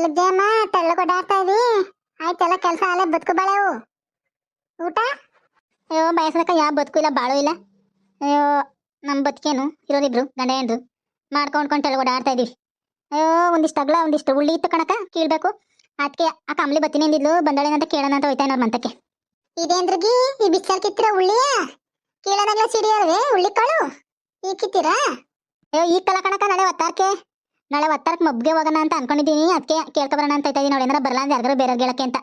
ಎಲ್ಲದ್ದೇಮ್ಮ ಕೊಡಾಡ್ತಾ ಇದೀ ಆಯ್ತೆಲ್ಲ ಕೆಲಸ ಅಲ್ಲೇ ಬದುಕು ಬಾಳೆವು ಊಟ? ಅಯ್ಯೋ ಬಯಸಲಕ ಯಾವ ಬದುಕು ಇಲ್ಲ ಬಾಳು ಇಲ್ಲ. ಅಯ್ಯೋ ನಮ್ಮ ಬದುಕೇನು? ಇರೋದಿಬ್ರು ಗಂಡ ಹೆಂಡ್ರು ಮಾಡ್ಕೊಂಡ್ಕೊಂಡು ತೆಳಗ್ ಓಡಾಡ್ತಾ ಇದೀವಿ ಅಯ್ಯೋ ಒಂದಿಷ್ಟು ಅಗಲ ಒಂದಿಷ್ಟು ಉಳ್ಳಿ ಇತ್ತು ಕಣಕ ಕೀಳ್ಬೇಕು. ಅದಕ್ಕೆ ಆ ಕಮ್ಲಿ ಬತ್ತೀನಿ ಅಂದಿದ್ಲು ಬಂದಳೇನಂತ ಕೇಳೋಣ ಅಂತ ಹೋಯ್ತಾ ಅವ್ರ ಮಂತಕ್ಕೆ. ಇದೇನ್ರಿಗಿ ಈ ಬಿಚ್ಚಲ್ ಕಿತ್ತಿರ ಉಳ್ಳಿಯ? ಕೀಳದಾಗ್ಲ ಸಿಡಿಯಲ್ವೇ ಉಳ್ಳಿ ಕಾಳು? ಈ ಕಿತ್ತೀರಾ? ಅಯ್ಯೋ ಈ ಕಲ ಕಣಕ ನಾಳೆ ಒತ್ತಾರಕ್ಕೆ ನಾಳೆ ಒತ್ತಾರಕ್ಕೆ ಮಬ್ಗೆ ಹೋಗೋಣ ಅಂತ ಅನ್ಕೊಂಡಿದ್ದೀನಿ. ಅದಕ್ಕೆ ಕೇಳ್ಕೊಬರೋಣ ಅಂತ ಇದ್ದೀನಿ ನೋಡಿ. ಅವಳು ಏನಾರ ಬರಲ್ಲ ಅಂದ್ರೆ ಯಾರಿಗಾರು ಬೇರೆ ಹೇಳಕ್ಕೆ ಅಂತ.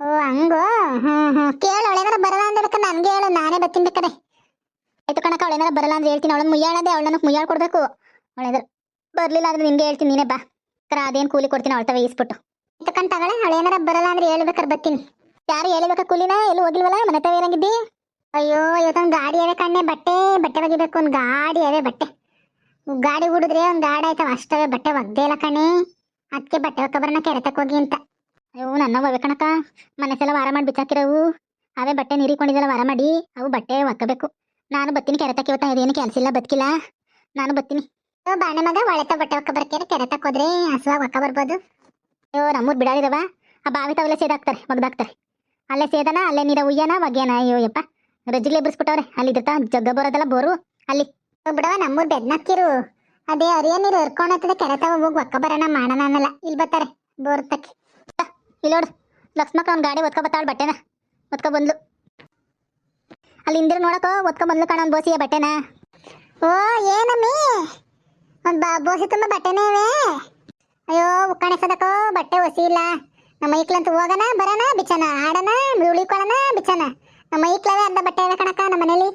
ಓ ಹಂಗೋ? ಹ್ಮ್ ಹ್ಮ್. ಕೇಳು ಅವಳೇನಾರ ಬರಲ್ಲ ಅಂದ್ರೆ ನನಗೆ ಹೇಳು. ನಾನೇ ಬರ್ತೀನಿ ಬೇಕಾರೆ ಆಯ್ತು ಕಣಕ ಅವಳು ಏನಾರ ಬರಲ್ಲ ಅಂದ್ರೆ ಹೇಳ್ತೀನಿ. ಅವಳನ್ನ ಮುಯ್ಯಾಳದೆ ಅವಳು ನನಗೆ ಮುಯ್ಯಾಳ ಕೊಡ್ಬೇಕು. ಅವಳೇನಾರು ಬರಲಿಲ್ಲ ಅಂದ್ರೆ ನಿಮಗೆ ಹೇಳ್ತೀನಿ ನೀನೇ ಬಾ. ಕರ ಅದೇನು ಕೂಲಿ ಕೊಡ್ತೀನಿ ಅವಳ ತವ ಆಯ್ತು ಇಟ್ಕೊಂಡ್ ತಗೊಳ್ಳೆ. ಅವಳೇನಾರ ಬರಲ್ಲ ಅಂದ್ರೆ ಹೇಳ್ಬೇಕಾರೆ ಬತ್ತೀನಿ ಯಾರು ಹೇಳಿಬೇಕ ಕೂಲಿನ? ಎಲ್ಲೂ ಹೋಗಿಲ್ವಲ್ಲ? ಮನೆ ತವ ಅಯ್ಯೋ ಇವತ್ತೊಂದು ಗಾಡಿ ಅವೆ ಕಣ್ಣೆ ಬಟ್ಟೆ ಬಟ್ಟೆ ಒಗಿಬೇಕು. ಒಂದು ಗಾಡಿ ಅವೆ ಬಟ್ಟೆ. ಗಾಡಿ ಹುಡಿದ್ರೆ ಒಂದು ಗಾಡಿ ಆಯ್ತವ, ಅಷ್ಟವೇ ಬಟ್ಟೆ ಒಗ್ದೇ ಇಲ್ಲ ಕಣೆ. ಅದಕ್ಕೆ ಬಟ್ಟೆ ಒಕ್ಕಬರನ ಕೆರೆತಕ್ಕೆ ಹೋಗಿ ಅಂತ. ಅಯ್ಯೋ, ನನ್ನ ಅವೇ ಕಣಕ ಮನೆ ವಾರ ಮಾಡಿ ಬಿಚ್ಚಾಕಿರವು. ಅವೇ ಬಟ್ಟೆ ನೀರಿಕೊಂಡಿದ್ದಲ್ಲ ವಾರ ಮಾಡಿ, ಅವು ಬಟ್ಟೆ ಒಕ್ಕಬೇಕು ನಾನು ಬತ್ತೀನಿ ಕೆರೆತಕ್ಕೆ ಇವತ್ತ, ಇದೇನು ಕೆಲಸ ಇಲ್ಲ, ಬದುಕಿಲ್ಲ. ನಾನು ಬತ್ತೀನಿ. ಬಾಣೆ ಮಗ ಒಳೆತ ಬಟ್ಟೆ ಒಕ್ಕ ಬರಕ್ಕೆ ಕೆರೆತಕ್ಕೆ ಹೋದ್ರೆ? ಹಸುವಾಗ ಒಕ್ಕ ಬರ್ಬೋದು. ಅಯ್ಯೋ ನಮ್ಮೂರು ಬಿಡಾರಿದವ ಆ ಬಾವಿ ತವಲೆ ಸೇದಾಕ್ತಾರೆ, ಒಗ್ದಾಕ್ತಾರೆ. ಅಲ್ಲೇ ಸೇದನ, ಅಲ್ಲೇ ನೀರ ಉಯ್ಯನ, ಒಗ್ಯನ. ಅಯ್ಯೋ, ಯಪ್ಪ. ರಜ್ಜಿಗೆ ಬಿಡಿಸ್ಬಿಟ್ಟವ್ರೆ ಅಲ್ಲಿ ಇದ್ರತ ಜಗ್ಗ ಬರೋದಲ್ಲ ಬೋರು. ಅಲ್ಲಿ ಬಿಡವ ನಮ್ಮೂರ್ ಬೆದ್ನಕ್ಕಿರು. ಅದೇ ಅರಿಯ ನೀರು ಹರ್ಕೊಂಡತ್ತದ ಕೆರೆತವ ಹೋಗಿ ಒಕ್ಕ ಬರೋಣ ಮಾಡೋಣ ಅನ್ನಲ್ಲ. ಇಲ್ಲಿ ಬರ್ತಾರೆ, ಬೋರ್ ತಕ್ಕಿ ಇಲ್ಲಿ ನೋಡು, ಲಕ್ಷ್ಮಕ್ಕ ಗಾಡಿ ಒತ್ಕೊ ಬತ್ತಾಳ ಬಟ್ಟೆನ. ಒತ್ಕೊ ಬಂದ್ಲು. ಅಲ್ಲಿ ಇಂದಿರ ನೋಡಕೋ ಒತ್ಕೊ ಬಂದ್ಲು ಕಾಣ ಒಂದು ಬೋಸಿಯ ಬಟ್ಟೆನ. ಓ ಏನಮ್ಮಿ ಒಂದು ಬಾ, ಬೋಸಿ ತುಂಬ ಬಟ್ಟೆನೇ ಇವೆ. ಅಯ್ಯೋ ಉಕ್ಕಣಿಸದಕ್ಕೋ ಬಟ್ಟೆ ಒಸಿ ಇಲ್ಲ. ನಮ್ಮ ಅಂತ ಹೋಗೋಣ, ಬರೋಣ ಬಿಚ್ಚನ ಆಡೋಣ ಉಳಿಕೊಳ್ಳೋಣ ಬಿಚ್ಚನ ನಮ್ಮ ಐಕ್ಲವೇ ಅರ್ಧ ಬಟ್ಟೆ ಇವೆ ಕಣಕ ನಮ್ಮ ಮನೇಲಿ.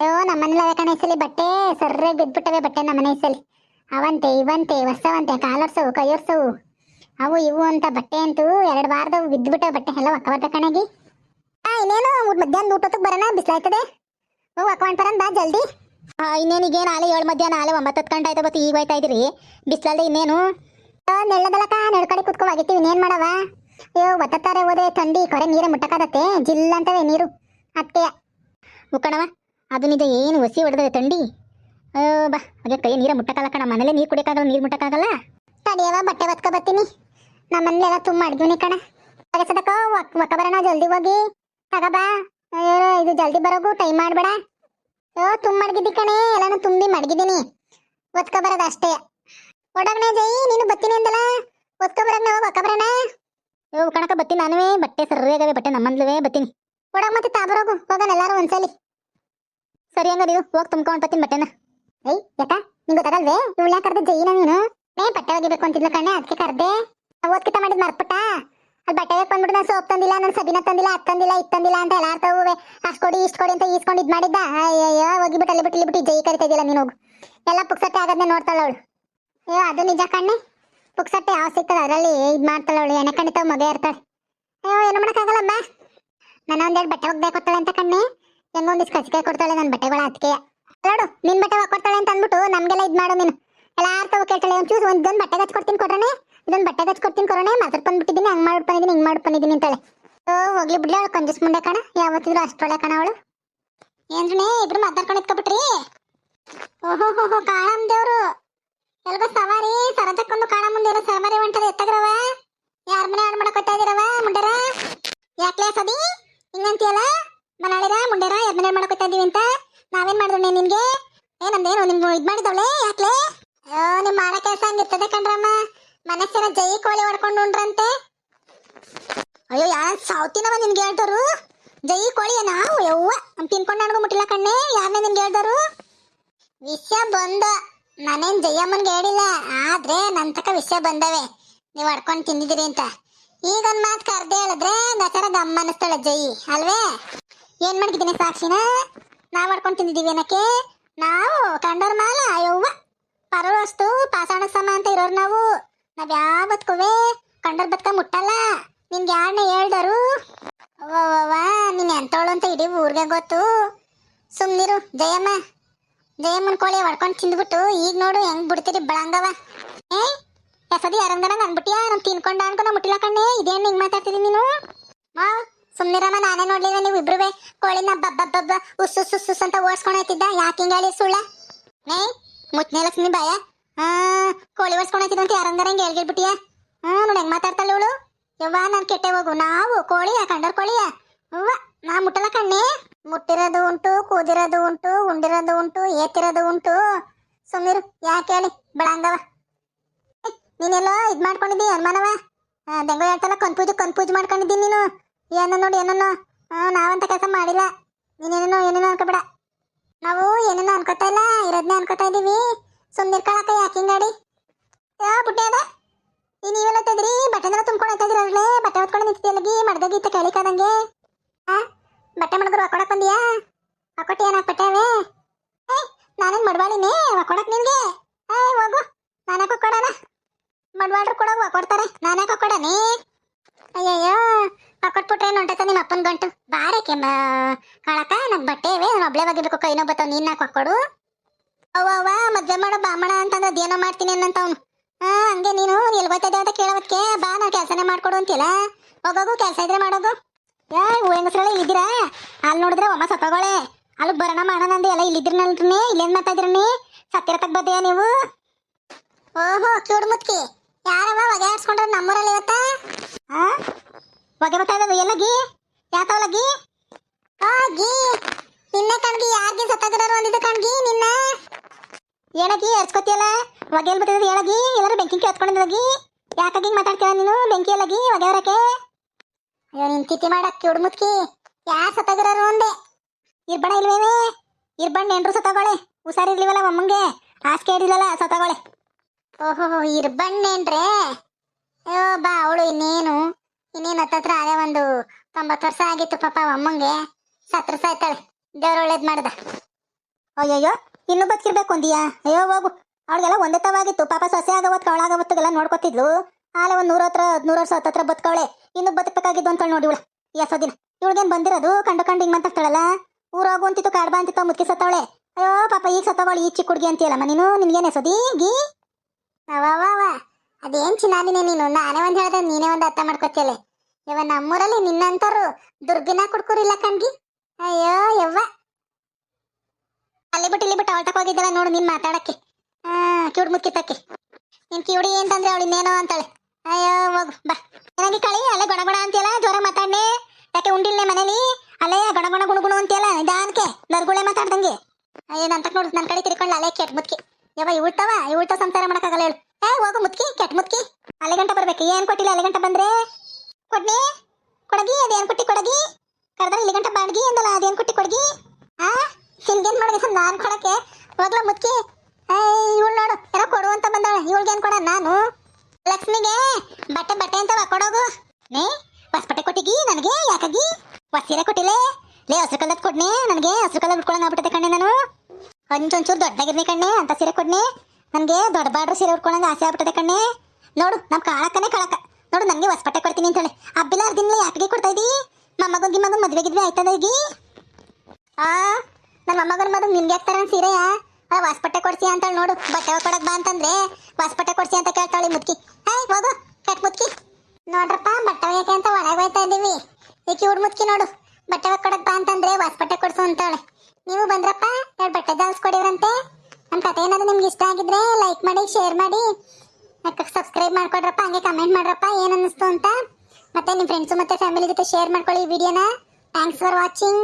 ಅಯ್ಯೋ ನಮ್ಮ ಮನೇಲಿ ಕಣ ಬಟ್ಟೆ ಸರ್ರಾಗಿ ಬಿದ್ಬಿಟ್ಟವೆ ಬಟ್ಟೆ ನಮ್ಮ ಮನೆ ಸಲಿ ಅವಂತೆ ಇವಂತೆ ಹೊಸವಂತೆ ಕಾಲರ್ಸವು ಕೈಯರ್ಸವು. ಅವು ಇವು ಅಂತ ಬಟ್ಟೆ ಅಂತೂ ಎರಡು ವಾರದವು ಬಿದ್ದುಬಿಟ್ಟವೆ ಬಟ್ಟೆ. ಎಲ್ಲ ಒಕ್ಕವತ್ತ ಕಣಗಿ. ಆ ಇನ್ನೇನು ಮಧ್ಯಾಹ್ನ ಊಟಕ್ಕೆ ಬರೋಣ ಬಿಸಿಲಾಯ್ತದೆ. ಹೋಗಿ ಬರೋಣ ಬಾ ಜಲ್ದಿ. ಇನ್ನೇನಿಗೆ ನಾಳೆ ಏಳು ಮಧ್ಯಾಹ್ನ ಆಲೆ ಒಂಬತ್ತು ಗಂಟೆ ಆಯ್ತಾ ಬತ್ತು ಈಗ ಹೋಯ್ತಾ ಇದ್ರಿ ಬಿಸಿಲಲ್ಲಿ ಇನ್ನೇನು? ಆ, ನೆಳ್ಳದಲಕ ನೆಡ್ಕಡೆ ಕುತ್ಕೊ ಆಗಿತ್ತೀವಿ ಇನ್ನೇನ್ ಮಾಡವ? ಅಯ್ಯೋ ಒತ್ತಾರೆ ಹೋದ್ರೆ ಥಂಡಿ ಕೊರೆ ನೀರೇ ಮುಟ್ಟಕ್ಕಾಗತ್ತೆ. ಜಿಲ್ಲ ಅಂತವೆ ನೀರು ಅದಕ್ಕೆ ಉಕ್ಕಣವ ಅದು ನಿಜ ಏನು ಹೊಸಿ ಹೊಡೆದ್ರೆ ತಂಡಿ? ಅಯ್ಯೋ ಬಾ. ಅದೇ ಕೈ ನೀರ ಮುಟ್ಟಕ್ಕಾಗಲ್ಲ ಕಣ ಮನೇಲೆ ನೀರು ಕುಡಿಯೋಕ್ಕಾಗಲ್ಲ ನೀರು ಮುಟ್ಟಕ್ಕಾಗಲ್ಲ? ತಡಿಯವ ಬಟ್ಟೆ ಒತ್ಕೊ ಬರ್ತೀನಿ. ನಮ್ಮನ್ನೆಲ್ಲ ತುಂಬ ಮಾಡಿದ್ವಿ ಕಣ. ಸದಕ ಒಕ್ಕ ಬರೋಣ ಜಲ್ದಿ ಹೋಗಿ. ತಗಬಾ ಇದು ಜಲ್ದಿ ಬರೋಗು ಟೈಮ್ ಮಾಡಬೇಡ. ಅಯ್ಯೋ ತುಂಬ ಮಡಗಿದ್ದಿ ಕಣೆ. ಎಲ್ಲಾನು ತುಂಬಿ ಮಡಗಿದ್ದೀನಿ. ಒತ್ಕೊ ಬರೋದು ಅಷ್ಟೇ. ಒಡಗಣೆ ಜೈ ನೀನು ಬತ್ತೀನಿ ಅಂದಲ್ಲ? ಒತ್ಕೊ ಬರೋಣ ಹೋಗಿ ಒಕ್ಕ ಬರೋಣ. ಅಯ್ಯೋ ಕಣಕ ಬತ್ತೀನಿ ನಾನುವೇ ಬಟ್ಟೆ ಸರ್ರಿಯಾಗವೆ ಬಟ್ಟೆ ನಮ್ಮಂದ್ಲವೇ ಬತ್ತೀನಿ ಒಡಗ ಮತ್ತೆ ತಾಬರೋಗು ಹೋಗೋಣ ಎಲ್ಲರೂ ಒಂದ್ಸಲಿ. ಸರಿ ಹಂಗಾರೆ ನೀವು ಹೋಗಿ ತುಂಬ್ಕೊಂಡು ಬರ್ತೀನಿ ಬಟ್ಟೆನ. ಏಯ್, ಯಾಕ? ನಿಂಗೆ ಗೊತ್ತಾಗಲ್ವೇ? ಇವಳು ಯಾಕೆ ಕರೆದ ಜೈನ ನೀನು? ನೇ ಬಟ್ಟೆ ಒಗಿಬೇಕು ಅಂತಿದ್ಲು ಕಣ್ಣೆ ಅದಕ್ಕೆ ಕರೆದೆ. ಓದ್ಕಿತ ಮಾಡಿದ್ ಮರ್ಪಟ್ಟ ಅಲ್ಲಿ ಬಟ್ಟೆ ಬಂದ್ಬಿಟ್ಟು ನಾನು ಸೋಪ್ ತಂದಿಲ್ಲ, ನಾನು ಸಬಿನ ತಂದಿಲ್ಲ, ಅದ್ ತಂದಿಲ್ಲ, ಇದ್ ತಂದಿಲ್ಲ ಅಂತ ಎಲ್ಲಾರ್ ತಗುವೆ ಅಷ್ಟು ಕೊಡಿ, ಇಷ್ಟು ಕೊಡಿ ಅಂತ ಈಸ್ಕೊಂಡು ಇದ್ ಮಾಡಿದ್ದ. ಅಯ್ಯಯ್ಯೋ ಹೋಗಿಬಿಟ್ಟು ಅಲ್ಲಿ ಬಿಟ್ಟು ಇಲ್ಲಿ ಬಿಟ್ಟು ಜೈ ಕರಿತಾ ಇದೆಯಲ್ಲ, ನೀನು ಹೋಗು. ಎಲ್ಲ ಪುಕ್ಸಟ್ಟೆ ಆಗದ್ನೆ ನೋಡ್ತಾಳ ಅವಳು. ಅಯ್ಯೋ, ಅದು ನಿಜ ಕಣ್ಣೆ ಪುಕ್ಸಟ್ಟೆ ಯಾವ ಸಿಗ್ತದೆ ಅದರಲ್ಲಿ? ಇದ್ ಮಾಡ್ತಾಳ ಅವಳು, ಎಣ್ಣೆ ಕಣಿತಾವ ಮಗ ಇರ್ತಾಳೆ ಅಯ್ಯೋ, ಏನು ಮಾಡೋಕ್ಕಾಗಲ್ಲಮ್ಮ? ನನ್ನ ಒಂದೆರಡು ಬಟ್ಟೆ ಹೋಗ್ಬೇಕು ಅಂತ ಕಣ್ಣೆ ಹೆಂಗೊಂದಿಷ್ಟು ಕಚ್ಕಾಯಿ ಕೊಡ್ತಾಳೆ ನನ್ನ ಬಟ್ಟೆಗಳ ಅದಕ್ಕೆ ನೋಡು, ನಿನ್ ಬಟ್ಟೆ ಕೊಡ್ತಾಳೆ ಅಂತ ಅಂದ್ಬಿಟ್ಟು ನಮ್ಗೆಲ್ಲ ಇದ್ ಮಾಡು ನೀನು. ಎಲ್ಲ ತಗೋ ಕೇಳ್ತಾಳೆ, ಒಂದು ಚೂಸ್ ಒಂದೊಂದು ಬಟ್ಟೆ ಹಚ್ಕೊಡ್ತೀನಿ ಕೊಡ್ರನೆ. ಇದೊಂದು ಬಟ್ಟೆ ಹಚ್ಕೊಡ್ತೀನಿ ಕೊಡೋಣ ಮಾತಾಡ್ಕೊಂಡ್ಬಿಟ್ಟಿದ್ದೀನಿ ಹಂಗೆ ಮಾಡ್ಕೊಂಡಿದ್ದೀನಿ ಹಿಂಗ್ ಮಾಡ್ಬಿಟ್ಟು ಬಂದಿದ್ದೀನಿ ಅಂತಾಳೆ. ಓ, ಹೋಗ್ಲಿ ಬಿಡ್ಲಿ ಅವಳು, ಕಂಜಸ್ ಮುಂಡೆ ಕಣ. ಯಾವತ್ತಿದ್ರು ಅಷ್ಟೊಳೆ ಕಣ ಅವಳು. ಏನ್ರನೇ ಇಬ್ರು ಮಾತಾಡ್ಕೊಂಡು ಇಟ್ಕೊಬಿಟ್ರಿ? ಓಹೋ ಹೋ ಹೋ ಕಾಳಮ್ ದೇವ್ರು. ಎಲ್ಗ ಸವಾರಿ ಸರದಕ್ಕೊಂದು ಕಾಣ ಮುಂದೆ ಏನೋ ಸವಾರಿ ಹೊಂಟದ ಎತ್ತಾಗ್ರವ ಯಾರ ಮನೆ ಆಡ್ ಮಾಡಕ್ ಹೋಗ್ತಾ ಮುಂಡರ? ಯಾಕ್ಲೇ ಸದಿ? ಹಿಂಗಂತೀಯಲ್ಲ? ಮನಾಳಿರ ಮುಂಡೆರ ಯಾರ ಮನೆ ಮಾಡಕ್ ಹೋಗ್ತಾ ಇದೀವಿ ಅಂತ. ನಾವೇನ್ ಮಾಡಿದ್ರೆ ನಿನ್ಗೆ? ಏ ನಮ್ದೇನು ನಿಮ್ಗೆ ಇದ್ ಮಾಡಿದವಳೆ ಯಾಕ್ಲೆ? ಅಯ್ಯೋ, ನಿಮ್ ಮಾಡೋ ಕೆಲಸ ಹಂಗಿರ್ತದೆ ಕಣ್ರಮ್ಮ. ಮನಸ್ಸಿನ ಜೈ ಕೋಳಿ ಹೊಡ್ಕೊಂಡು ಉಂಡ್ರಂತೆ. ಅಯ್ಯೋ, ಯಾರು ಸಾವ್ತಿನವ ನಿನ್ಗೆ ಹೇಳ್ತಾರು ಜೈ ಕೋಳಿ ನಾವು, ಯವ್ವ. ತಿನ್ಕೊಂಡು ನನಗೂ ಮುಟ್ಟಿಲ್ಲ ಕಣ್ಣೆ ಯಾರನ್ನೇ ನಿನ್ಗೆ ಹೇಳ್ತಾರು ವಿಷಯ ಬಂದ. ನಾನೇನ್ ಜಯಮ್ಮನ್ಗೆ ಹೇಳಿಲ್ಲ, ಆದ್ರೆ ನನ್ ತಕ ವಿಷಯ ಬಂದವೆ. ನೀವ್ ಹೊಡ್ಕೊಂಡು ತಿಂದಿದ್ದೀರಿ ಅಂತ. ಈಗ ಒಂದ್ ಮಾತು ಕರ್ದೆ ಹೇಳಿದ್ರೆ ನಚರ ಗಮ್ಮ ಅನ್ನಿಸ್ತಾಳೆ ಜೈ, ಅಲ್ವೇ? ಏನ್ ಮಾಡ್ಕಿದ್ದೀನಿ ಸಾಕ್ಷಿನ? ನಾವ್ ಮಾಡ್ಕೊಂಡು ತಿಂದಿದೀವಿ ಏನಕ್ಕೆ? ನಾವು ಕಂಡೋರ್ ಮಾಲ ಅಯ್ಯವ್ವ ಪರವಸ್ತು ಪಾಷಾಣ ಸಮ ಅಂತ ಇರೋರು ನಾವು. ನಾವ್ ಯಾವತ್ಕುವೆ ಕಂಡೋರ್ ಬದ್ಕ ಮುಟ್ಟಲ್ಲ. ನಿನ್ಗೆ ಯಾರನ್ನ ಹೇಳ್ದರು? ಅವ್ವ ನೀನ್ ಎಂತೋಳು ಅಂತ ಇಡೀ ಊರ್ಗೆ ಗೊತ್ತು. ಸುಮ್ನಿರು, ಜಯಮ್ಮ. ಜಯಮ್ಮನ್ ಕೋಳಿ ಹೊಡ್ಕೊಂಡು ತಿಂದ್ಬಿಟ್ಟು ಈಗ ನೋಡು ಹೆಂಗ್ ಬಿಡ್ತೀರಿ ಬಳಂಗವ ಏ, ಎಸದಿ ಯಾರಂಗನ ಅನ್ಬಿಟ್ಟಿಯಾ ನಮ್ ತಿನ್ಕೊಂಡ ಅನ್ಕೊಂಡ ಮುಟ್ಟಿಲ್ಲ ಕಣ್ಣೆ. ಇದೇನು ಹಿಂಗ್ ಮಾತಾಡ್ತಿದೀನಿ ನೀನು? ಮಾವ್ ಸುಮ್ನಿರಮ್ಮ, ನಾನೇ ನೋಡ್ಲಿಲ್ಲ ನೀವು ಇಬ್ರುವೆ ಕೋಳಿನ ಬಬ್ಬಬ್ಬಬ್ಬ ಉಸ್ಸು ಸುಸ್ಸುಸ್ ಅಂತ ಓಡಿಸ್ಕೊಂಡು ಹೋಯ್ತಿದ್ದ? ಯಾಕೆ ಹಿಂಗಾಳಿ ಸುಳ್ಳ? ನೇ ಮುಚ್ನೆ ಲಕ್ಷ್ಮಿ ಬಾಯ, ಆ? ಕೋಳಿ ಓಡಿಸ್ಕೊಂಡು ಹೋಯ್ತಿದ್ದ ಅಂತ ಯಾರಂಗಾರ ಹಿಂಗೆ ಹೇಳ್ಬಿಟ್ಟಿಯಾ ಹಾ ನೋಡಿ ಹೆಂಗ್ ಮಾತಾಡ್ತಾಳೆ ಇವಳು ಯವ್ವ, ನಾನು ಕೆಟ್ಟೆ ಹೋಗು. ನಾವು ಕೋಳಿಯ, ಕಂಡರ್ ಕೋಳಿಯ? ಅವ್ವ ನಾ ಮುಟ್ಟಲ್ಲ ಕಣ್ಣಿ? ಮುಟ್ಟಿರೋದು ಉಂಟು, ಕೂದಿರೋದು ಉಂಟು, ಉಂಡಿರೋದು ಉಂಟು, ಏತಿರೋದು ಉಂಟು. ಸುಮ್ಮಿರು ಯಾಕೆ ಹೇಳಿ? ಬೆಳಂಗವ ನೀನೆಲ್ಲೋ ಇದು ಮಾಡ್ಕೊಂಡಿದ್ದಿ ಅನುಮಾನವ? ದೆಂಗ ಹೇಳ್ತಲ್ಲ ಕನ್ಫ್ಯೂಜ್ ಕನ್ಫ್ಯೂಜ್ ಮಾಡ್ಕೊಂಡಿದ್ದೀನಿ ನೀನು. ಏನೋ ನೋಡಿ, ಏನೋ ನಾವಂತ ಕೆಲಸ ಮಾಡಿಲ್ಲ. ನೀನೇನೇನೋ ಏನೇನೋ ಅನ್ಕೋಬೇಡ. ನಾವು ಏನೇನೋ ಅನ್ಕೋತಾ ಇಲ್ಲ ಇರೋದನ್ನೇ ಅನ್ಕೋತಾ ಇದೀವಿ. ಸುಮ್ನಿರ್ಕೊಳಕ ಯಾಕೆ ಹಿಂಗಾಡಿ ಯಾ ಬುಟ್ಟೆ ಅದ. ಈ ನೀವೆಲ್ಲ ಬಟ್ಟೆ ಎಲ್ಲ ತುಂಬ್ಕೊಂಡು ಹೋಗ್ತಾ ಇದ್ರಲ್ಲೇ ಬಟ್ಟೆ ಹೊತ್ಕೊಂಡು ಮಡ್ದಾಗ ಇತ್ತ ಕೇಳಿಕಾದಂಗೆ ಆ, ಬಟ್ಟೆ ಮಡಗರು ಹಾಕೊಡಕ್ ಬಂದಿಯಾ? ಹಾಕೊಟ್ಟಿ ಏನು ಹಾಕ್ಬಟ್ಟೆ ಅವೇ? ಏ, ನಾನೇನ್ ಮಡ್ವಾಳಿನಿ? ಹಾಕೊಡಕ್ ನಿನ್ಗೆ ಏ, ಹೋಗು. ನಾನು ಹಾಕೋ ಕೊಡೋಣ ಮಡ್ವಾಳ್ರು ಹಾಕೊಡ್ತಾರೆ. ನಾನು ಹಾಕೋ ಕೊಡನಿ ಅಯ್ಯಯ್ಯೋ ಹಾಕೊಟ್ಬಿಟ್ರೆ ಹೊಂಟತ ನಿಮ್ಮ ಅಪ್ಪನ ಗಂಟು? ಬಾರಕ್ಕೆ ಕಾಳಕ ನಂಗೆ ಬಟ್ಟೆ ಇವೆ ನಾನು ಒಬ್ಳೆ ಬಗಿಬೇಕು ಕೈನೋ ಬತ್ತಾವ ನೀನ್ ಹಾಕೊಡು ಅವ್ವ ಅವ್ವ, ಮದ್ವೆ ಮಾಡೋ ಬಾಮಣ ಅಂತಂದ್ರೆ ಅದೇನೋ ಮಾಡ್ತೀನಿ ಅನ್ನಂತ ಅವ್ನು. ಹಾ ಹಂಗೆ ನೀನು ಎಲ್ಲಿ ಗೊತ್ತಿದೆ ಅಂತ ಕೇಳೋದಕ್ಕೆ ಬಾ ನಾನು ಕೆಲಸನೇ ಮಾಡ್ಕೊಡು ಅಂತಿಲ್ಲ? ಹೋಗೋಗು, ಕೆಲಸ ಇದ್ರೆ ಮಾಡೋದು ಯಾ ಹೂ ಇದ್ದೀರಾ ಅಲ್ಲಿ ನೋಡಿದ್ರೆ ಒಮ್ಮ ಸತ್ತೋಗೋಳೆ ಅಲ್ಲಿ ಬರೋಣ ಮಾಡೋಣ ಅಂದೆ ಎಲ್ಲ ಇಲ್ಲಿದ್ರನಲ್ರಿ ಇಲ್ಲೇನ್ ಮಾಡ್ತಾ ಇದ್ರನಿ ಸತ್ತಿರತಕ್ ಬದ್ದೀಯಾ ನೀವು? ಓಹೋ ಕಿವುಡು ಮುತ್ಕಿ. ಯಾರವ ಹೊಗೆ ಆಡ್ಸ್ಕೊಂಡ್ರೆ ನಮ್ಮೂರಲ್ಲಿ ಇವತ್ತ? ಆ? ಹೊಗೆ ಬರ್ತಾ ಇರೋದು ಎಲ್ಲಗಿ ಯಾತವಲಗಿ ಆ, ಗೀ. ನಿನ್ನ ಕಣ್ಗಿ ಯಾರಿಗೆ ಸತ್ತಾಗಿರೋರು ಅಂದಿದ್ದ ಕಣ್ಗಿ ನಿನ್ನ? ಏನಗಿ ಹರ್ಸ್ಕೊತಿಯಲ್ಲ ಹೊಗೆ ಎಲ್ಲಿ ಬರ್ತಿರೋದು ಹೇಳಗಿ ಎಲ್ಲರೂ ಬೆಂಕಿ ಹತ್ಕೊಂಡಿದ್ದಗಿ ಯಾಕಾಗಿ ಮಾತಾಡ್ತೀಯ ನೀನು? ಬೆಂಕಿ ಎಲ್ಲಗಿ ಹೊಗೆ ಹೊರಕ್ಕೆ ಅಯ್ಯೋ, ನಿನ್ ತಿಥಿ ಮಾಡಕ್ ಕಿವುಡು ಮುತ್ಕಿ. ಯಾರು ಸತ್ತಾಗಿರೋರು ಅಂದೆ? ಇರ್ಬಣ ಇಲ್ವೇನೆ? ಇರ್ಬಣ್ಣ ನೆಂಟ್ರು ಸತ್ತೋಗೋಳೆ ಹುಷಾರಿರ್ಲಿವಲ್ಲ ಅಮ್ಮಂಗೆ ಹಾಸಿಗೆ ಹಿಡಿಲಲ್ಲ ಸತ್ತೋಗೋಳೆ ಓಹೋ ಇರ್ಬಣ್ಣೇನ್ರೆ ಅಯ್ಯೋ ಬಾ, ಅವಳು ಇನ್ನೇನು? ಇನ್ನೇನು ಹತ್ತತ್ರ ಅದೇ ಒಂದು ತೊಂಬತ್ತು ವರ್ಷ ಆಗಿತ್ತು ಪಾಪ ಅಮ್ಮಂಗೆ. ಸತ್ರ ಸಾಯ್ತಾಳೆ ದೇವ್ರ ಒಳ್ಳೇದ್ ಮಾಡ್ದ. ಅಯ್ಯಯ್ಯೋ, ಇನ್ನು ಬದುಕಿರ್ಬೇಕು ಅಂದಿಯಾ ಅಯ್ಯೋ, ಹೋಗು. ಅವಳಿಗೆಲ್ಲ ಒಂದೇ ತವಾಗಿತ್ತು. ಪಾಪ ಸೊಸೆ ಆಗವತ್ತು ಅವಳಾಗವತ್ತಗೆಲ್ಲ ನೋಡ್ಕೊತಿದ್ಲು. ಆಲೆ ಒಂದು ನೂರ ಹತ್ರ ನೂರ ವರ್ಷ ಹತ್ತತ್ರ ಬದುಕವಳೆ. ಇನ್ನು ಬದುಕಬೇಕಾಗಿದ್ದು ಅಂತ ನೋಡಿ ಇವಳು. ಎಷ್ಟೋ ದಿನ. ಇವಳಿಗೇನು ಬಂದಿರೋದು? ಕಂಡು ಕಂಡು ಹಿಂಗೆ ಮಾತಾಡ್ತಾಳಲ್ಲ ಊರೋಗು ಅಂತಿತ್ತು ಕಾಡ್ಬಾ ಅಂತಿತ್ತು ಮುತ್ಕಿ ಸತ್ತವಳೆ. ಅಯ್ಯೋ, ಪಾಪ ಈಗ ಸತ್ತವಳು, ಈ ಚಿಕ್ಕ ಹುಡುಗಿ ಅಂತೀಯಲ್ಲಮ್ಮ ನೀನು? ನಿನ್ಗೇನು ಎಸೋದಿ ಗೀ? ಅದೇನ್ ಚಿನ್ನಾದಿನೇ ನೀನು? ನಾನೇ ಒಂದ್ ಹೇಳ್ದೆ, ನೀನೇ ಒಂದ್ ಅರ್ಥ ಮಾಡ್ಕೊತಿಯಲ್ಲ. ಇವ ನಮ್ಮೂರಲ್ಲಿ ನಿನ್ನಂತರು ದುರ್ಗಿನ ಕುಡ್ಕೂರಿಲ್ಲ ಕಣ್ಗಿ? ಅಯ್ಯೋ, ಯವ್ವ. ಅಲ್ಲಿ ಬಿಟ್ಟು ಇಲ್ಲಿ ಬಿಟ್ಟು ಅವಳ ತಕ ಹೋಗಿದ್ದಲ್ಲ ನೋಡು ನೀನ್ ಮಾತಾಡಕ್ಕೆ. ಹಾ ಕಿವುಡ್ ಮುಕ್ಕಿತಕ್ಕೆ. ನಿನ್ ಕಿವುಡಿ ಅಂತಂದ್ರೆ ಅವಳು ಇನ್ನೇನೋ ಅಂತಾಳೆ. ಅಯ್ಯೋ, ಹೋಗು, ಬಾ. ನನಗೆ ಕಳಿ, ಅಲ್ಲೇ ಗೊಣ ಗೊಣ ಅಂತೀಯಲ್ಲ ಜ್ವರ ಮಾತಾಡ್ನೆ? ಯಾಕೆ ಉಂಡಿಲ್ನೆ ಮನೇಲಿ? ಅಲ್ಲೇ ಗೊಣ ಗೊಣ ಗುಣಗುಣ ಅಂತೀಯಲ್ಲ, ನಿಧಾನಕ್ಕೆ, ನರ್ಗುಳೆ ಮಾತಾಡ್ದಂಗೆ. ಅಯ್ಯೋ ನಂತಕ್ ನೋಡು ನನ್ನ ಕಡೆ ತಿರ್ಕೊಂಡು ಅಲ್ಲೇ ಕೆಟ್ಟ ಮುತ್ಕಿ. ಯವ್ವ ಇಳ್ತವ ಇಳ್ತ ಸಂಸಾರ ಮಾಡಕ್ಕಾಗಲ್ಲ ಹೇಳು ಏ ಹೋಗು ಮುತ್ಕಿ ಕೆಟ್ಟ ಮುತ್ಕಿ ಅಲ್ಲಿ ಗಂಟ ಬರ್ಬೇಕು ಏನ್ ಕೊಟ್ಟಿಲ್ಲ ಅಲ್ಲಿ ಗಂಟ ಬಂದ್ರೆ ಕೊಡ್ನಿ ಕೊಡಗಿ ಅದೇನ್ ಕೊಟ್ಟಿ ಕೊಡಗಿ? ಕರೆದ್ರೆ ಇಲ್ಲಿ ಗಂಟ ಬಾಡ್ಗಿ ಅಂದಲ್ಲ ಅದೇನ್ ಕೊಟ್ಟಿ ಕೊಡಗಿ? ಆ? ಸಿಂಗೇನ್ ಮಾಡಿದೆ ನಾನ್ ಕೊಡಕ್ಕೆ? ಹೋಗ್ಲ ಮುತ್ಕಿ. ಇವಳು ನೋಡು ಏನೋ ಕೊಡು ಅಂತ ಬಂದಾಳೆ ಇವಳಿಗೇನ್ ಕೊಡ ನಾನು? ಲಕ್ಷ್ಮಿಗೆ ಬಟ್ಟೆ ಬಟ್ಟೆ ಅಂತ ಕೊಡೋಗು. ನೀ ಹೊಸಪಟ್ಟೆ ಕೊಟ್ಟಿಗಿ, ನನಗೆ ಯಾಕಾಗಿ? ಹೊಸ ಸೀರೆ ಕೊಟ್ಟಿಲೆ? ಲೇ, ಹಸಿರು ಕಲರ್ ಕೊಡ್ನೆ, ನನಗೆ ಹಸಿರು ಕಲರ್ ಉಟ್ಕೊಳ್ಳೋಣ ಆಗ್ಬಿಟ್ಟೆ ಕಣ್ಣೆ ನಾನು. ಒಂಚೊಂಚೂರು ದೊಡ್ಡಗಿರ್ನಿ ಕಣ್ಣೆ, ಅಂತ ಸೀರೆ ಕೊಡ್ನೆ. ನನಗೆ ದೊಡ್ಡ ಬಾಡ್ರು ಸೀರೆ ಉಟ್ಕೊಳ್ಳೋಂಗೆ ಆಸೆ ಆಗ್ಬಿಟ್ಟದೆ ಕಣ್ಣೆ. ನೋಡು ನಮ್ಮ ಕಾಳಕ್ಕನೇ ಕಾಳಕ. ನೋಡು ನನಗೆ ಹೊಸಪಟ್ಟೆ ಕೊಡ್ತೀನಿ ಅಂತ ಹೇಳಿ. ಹಬ್ಬಿಲ್ಲ ಅರ್ದಿನ್ಲೆ ಯಾಕೆ ಕೊಡ್ತಾ ಇದ್ದೀ? ಮಮ್ಮಗೊಂದು ಮಗನ ಮದುವೆ ಗಿದ್ವಿ ಆಯ್ತದ ಈಗ? ಆ? ನನ್ನ ಮೊಮ್ಮಗನ ಮದುವೆ ನಿನ್ಗೆ ಹಾಕ್ತಾರ ಸೀರೆಯ? ಆ, ಹೊಸಪಟ್ಟೆ ಕೊಡ್ಸಿ ಅಂತ ನೋಡು. ಬಟ್ಟೆ ಕೊಡಕ್ ಬಾ ಅಂತಂದ್ರೆ ಹೊಸಪಟ್ಟೆ ಕೊಡ್ಸಿ ಅಂತ ಕೇಳ್ತಾಳೆ ಮುದ್ಕಿ. ಹಾಯ್ ಹೋಗು, ಕಟ್ ಮುದ್ಕಿ. ನೋಡ್ರಪ್ಪ ಬಟ್ಟೆ ಯಾಕೆ ಅಂತ ಒಳಗೆ ಹೋಯ್ತಾ ಇದ್ದೀವಿ. ಈಕಿ ಹುಡ್ ಮುದ್ಕಿ ನೋಡು. ಬಟ್ಟೆ ಕೊಡಕ್ ಬಾ ಅಂತಂದ್ರೆ ಹೊಸಪಟ್ಟೆ ಕೊಡ್ಸು ಅಂತಾಳೆ. ನೀವು ಬಂದ್ರಪ್ಪ, ಎರಡು ಬಟ್ಟೆ ಜಾಲ್ಸ್ ಕೊಡಿವ್ರಂತೆ. ನನ್ನ ಕಥೆ ಏನಾದ್ರೂ ನಿಮ್ಗೆ ಇಷ್ಟ ಆಗಿದ್ರೆ ಲೈಕ್ ಮಾಡಿ ಶೇರ್ ಮಾಡಿ. ಸಬ್ಸ್ಕ್ರೈಬ್ ಮಾಡ್ಕೊಡ್ರಪ್ಪ, ಹಂಗೆ ಕಮೆಂಟ್ ಮಾಡ್ರಪ್ಪ, ಏನ್ ಅನ್ನಿಸ್ತು ಅಂತ. ಮತ್ತೆ ನಿಮ್ಮ ಫ್ರೆಂಡ್ಸ್ ಮತ್ತೆ ಫ್ಯಾಮಿಲಿ ಜೊತೆ ಶೇರ್ ಮಾಡ್ಕೊಳ್ಳಿ ವಿಡಿಯೋನ ಥ್ಯಾಂಕ್ಸ್ ಫಾರ್ ವಾಚಿಂಗ್